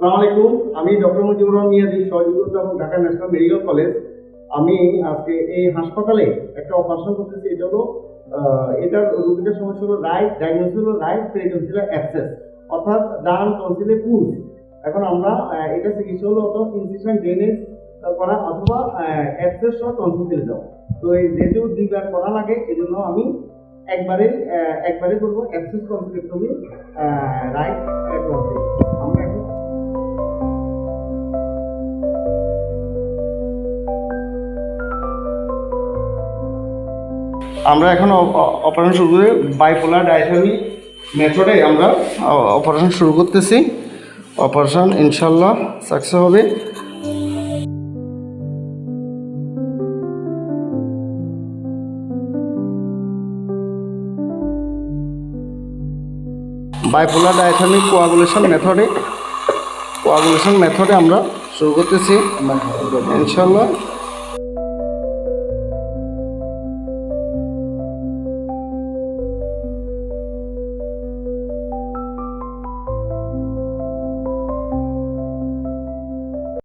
সালাম আলাইকুম। আমি ডক্টর মুজিবুর রহমান মিয়াদি সহযোগী অধ্যাপক ঢাকা ন্যাশনাল মেডিকেল কলেজ। আমি আজকে এই হাসপাতালে একটা অপারেশন করতেছি, এটা হলো এটার রোগীটার সমস্যা হলো রাইট ডায়াগনোস হলো রাইট পেরিটনসিলার অ্যাক্সেস অর্থাৎ ডান টনসিলে পুজ। এখন আমরা এটা চিকিৎসা হলো অত ইনসিশন ড্রেনেজ করা অথবা অ্যাক্সেস সহ টনসিল দেওয়া। তো এই যেহেতু দুইবার করা লাগে এই জন্য আমি একবারে একবারে করব অ্যাক্সেস টনসিলেক্টমি রাইট আমরা এখন অপারেশন শুরু করে বাইপোলার ডায়াথমি মেথডে আমরা অপারেশন শুরু করতেছি। অপারেশন ইনশাল্লাহ সাকসেস হবে। বাইপোলার ডায়াথমিক কোয়াগুলেশন মেথডে কোয়াগুলেশন মেথডে আমরা শুরু করতেছি। ইনশাল্লাহ